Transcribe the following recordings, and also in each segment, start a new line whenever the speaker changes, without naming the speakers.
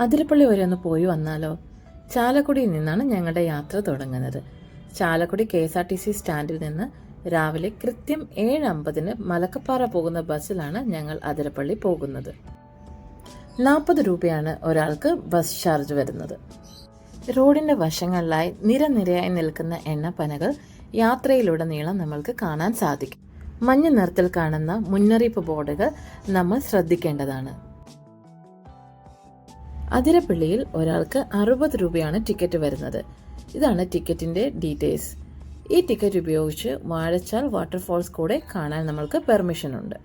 അതിരപ്പള്ളി വരെ ഒന്ന് പോയി വന്നാലോ? ചാലക്കുടിയിൽ നിന്നാണ് ഞങ്ങളുടെ യാത്ര തുടങ്ങുന്നത്. Chalakudy K S R T C സ്റ്റാൻഡിൽ നിന്ന് രാവിലെ കൃത്യം ഏഴ് അമ്പതിന് മലക്കപ്പാറ പോകുന്ന ബസ്സിലാണ് ഞങ്ങൾ അതിരപ്പള്ളി പോകുന്നത്. നാൽപ്പത് രൂപയാണ് ഒരാൾക്ക് ബസ് ചാർജ് വരുന്നത്. റോഡിന്റെ വശങ്ങളിലായി നിരനിരയായി നിൽക്കുന്ന എണ്ണപ്പനകൾ യാത്രയിലുടനീളം നമ്മൾക്ക് കാണാൻ സാധിക്കും. മഞ്ഞ നിറത്തിൽ കാണുന്ന മുന്നറിയിപ്പ് ബോർഡുകൾ നമ്മൾ ശ്രദ്ധിക്കേണ്ടതാണ്. അതിരപ്പള്ളിയിൽ ഒരാൾക്ക് അറുപത് രൂപയാണ് ടിക്കറ്റ് വരുന്നത്. ഇതാണ് ടിക്കറ്റിന്റെ ഡീറ്റെയിൽസ്. ഈ ടിക്കറ്റ് ഉപയോഗിച്ച് വാഴച്ചാൽ വാട്ടർഫോൾസ് കൂടെ കാണാൻ നമ്മൾക്ക് പെർമിഷൻ ഉണ്ട്.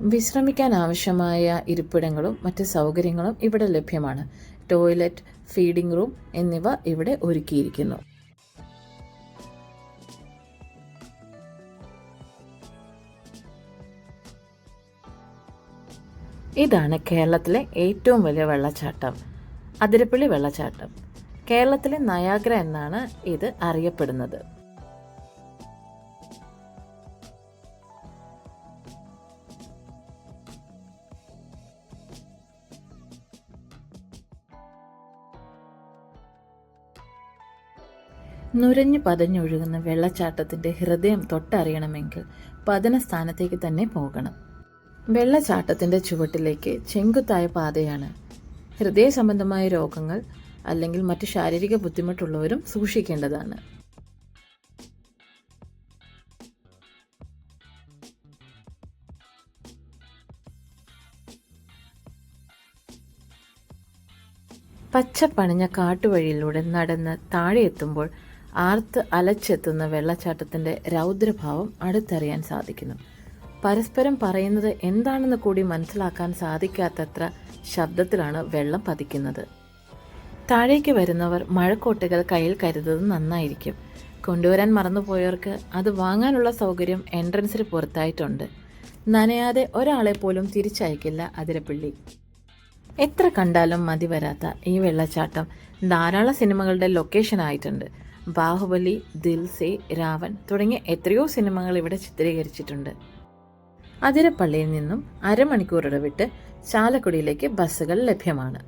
വിശ്രമിക്കാൻ ആവശ്യമായ ഇരിപ്പിടങ്ങളും മറ്റ് സൗകര്യങ്ങളും ഇവിടെ ലഭ്യമാണ്. ടോയ്ലറ്റ് ഫീഡിംഗ് റൂം എന്നിവ ഇവിടെ ഒരുക്കിയിരിക്കുന്നു. ഇതാണ് കേരളത്തിലെ ഏറ്റവും വലിയ വെള്ളച്ചാട്ടം അതിരപ്പള്ളി വെള്ളച്ചാട്ടം. കേരളത്തിലെ നയാഗ്ര എന്നാണ് ഇത് അറിയപ്പെടുന്നത്. നുരഞ്ഞു പതഞ്ഞൊഴുകുന്ന വെള്ളച്ചാട്ടത്തിന്റെ ഹൃദയം തൊട്ടറിയണമെങ്കിൽ പതന സ്ഥാനത്തേക്ക് തന്നെ പോകണം. വെള്ളച്ചാട്ടത്തിന്റെ ചുവട്ടിലേക്ക് ചെങ്കുത്തായ പാതയാണ്. ഹൃദയ സംബന്ധമായ രോഗങ്ങൾ അല്ലെങ്കിൽ മറ്റ് ശാരീരിക ബുദ്ധിമുട്ടുള്ളവരും സൂക്ഷിക്കേണ്ടതാണ്. പച്ച പണിഞ്ഞ കാട്ടുവഴിയിലൂടെ നടന്ന് താഴെ എത്തുമ്പോൾ ആർത്ത് അലച്ചെത്തുന്ന വെള്ളച്ചാട്ടത്തിന്റെ രൗദ്രഭാവം അടുത്തറിയാൻ സാധിക്കുന്നു. പരസ്പരം പറയുന്നത് എന്താണെന്ന് കൂടി മനസ്സിലാക്കാൻ സാധിക്കാത്തത്ര ശബ്ദത്തിലാണ് വെള്ളം പതിക്കുന്നത്. താഴേക്ക് വരുന്നവർ മഴക്കോട്ടകൾ കയ്യിൽ കരുതുന്നത് നന്നായിരിക്കും. കൊണ്ടുവരാൻ മറന്നുപോയവർക്ക് അത് വാങ്ങാനുള്ള സൗകര്യം എൻട്രൻസിന് പുറത്തായിട്ടുണ്ട്. നനയാതെ ഒരാളെ പോലും തിരിച്ചയക്കില്ല അതിരപ്പള്ളി. എത്ര കണ്ടാലും മതി വരാത്ത ഈ വെള്ളച്ചാട്ടം ധാരാളം സിനിമകളുടെ ലൊക്കേഷൻ ആയിട്ടുണ്ട്. ബാഹുബലി ദിൽസെ രാവൺ തുടങ്ങിയ എത്രയോ സിനിമകൾ ഇവിടെ ചിത്രീകരിച്ചിട്ടുണ്ട്. അതിരപ്പള്ളിയിൽ നിന്നും അരമണിക്കൂർ ഇടവിട്ട് ചാലക്കുടിയിലേക്ക് ബസ്സുകൾ ലഭ്യമാണ്